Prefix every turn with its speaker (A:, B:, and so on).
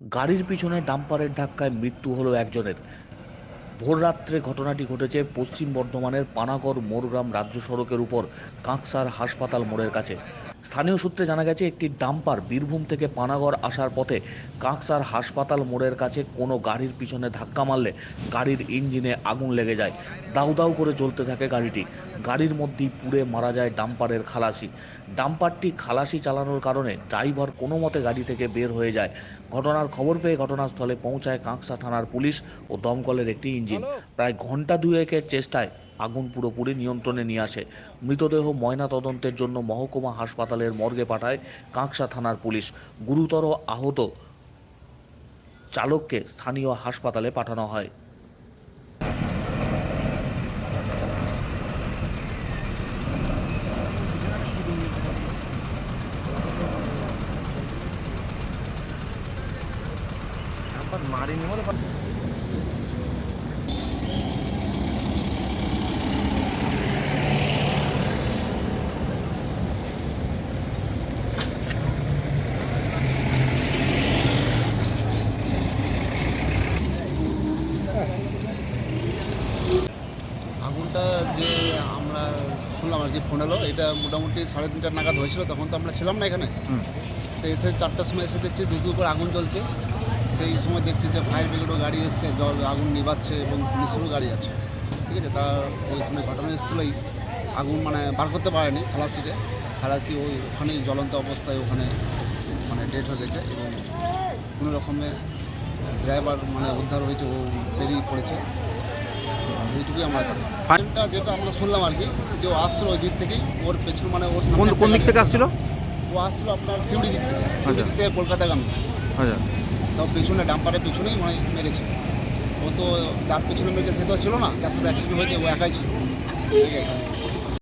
A: গাড়ির পিছনে ডাম্পারের ধাক্কায় মৃত্যু হলো একজনের। ভোররাত্রে ঘটনাটি ঘটেছে পশ্চিম বর্ধমানের পানাগড় মোরগ্রাম রাজ্য সড়কের উপর কাঁকসার হাসপাতাল মোড়ের কাছে। স্থানীয় সূত্রে জানা গেছে একটি ডাম্পার বীরভূম থেকে পানাগড় আসার পথে কাঁকসার হাসপাতাল মোড়ের কাছে কোনো গাড়ির পিছনে ধাক্কা মারলে গাড়ির ইঞ্জিনে আগুন লেগে যায়। দাউ দাউ করে চলতে থাকে গাড়িটি। গাড়ির মধ্যেই পুড়ে মারা যায় ডাম্পারের খালাসি। ডাম্পারটি খালাসি চালানোর কারণে ড্রাইভার কোনো মতে গাড়ি থেকে বের হয়ে যায়। ঘটনার খবর পেয়ে ঘটনাস্থলে পৌঁছায় কাঁকসা থানার পুলিশ ও দমকলের একটি ইঞ্জিন। প্রায় ঘণ্টা দুয়েকের চেষ্টায় আগুন পুরোপুরি নিয়ন্ত্রণে নিয়ে আসে। মৃতদেহ ময়না তদন্তের জন্য মহকুমা হাসপাতালের মর্গে পাঠায় কাঁকসা থানার পুলিশ। গুরুতর আহত চালককে স্থানীয় হাসপাতালে পাঠানো হয়।
B: বলে
C: যে আমরা শুনলাম আর কি ফোন এলো এটা মোটামুটি সাড়ে তিনটার নাগাদ হয়েছিল তখন তো আমরা ছিলাম না এখানে। তো এসে চারটার সময় এসে দেখছি দু দু করে আগুন জ্বলছে। সেই সময় দেখছি যে ফায়ার ব্রিগেডও গাড়ি এসছে জল আগুন নিভাচ্ছে এবং পুলিশেরও গাড়ি আছে। ঠিক আছে তার ওইখানে ঘটনাস্থলেই আগুন মানে বার করতে পারেনি খালাসিতে খালাসি ওই ওখানেই জ্বলন্ত অবস্থায় ওখানে মানে ডেট হয়ে গেছে এবং কোনো রকমে ড্রাইভার মানে উদ্ধার হয়েছে ও বেরিয়ে পড়েছে। এইটুকুই আমরা। ফাইনটা যেটা আমরা শুনলাম আর কি যে ও আসছিল ওই দিক থেকেই ওর পেছন মানে ওর
B: কোন কোন দিক থেকে আসছিল?
C: ও আসছিল আপনার সিউড়ি দিক থেকে। সিউড়ি দিক থেকে কলকাতাগামী
B: আচ্ছা।
C: তো পেছনে ডাম্পারের পেছনেই মানে মেরেছে। ও তো যার পেছনে মেরেছে সে তো ছিল না যার সাথে অ্যাক্সিডেন্ট হয়েছে ও একাই ছিল। ঠিক আছে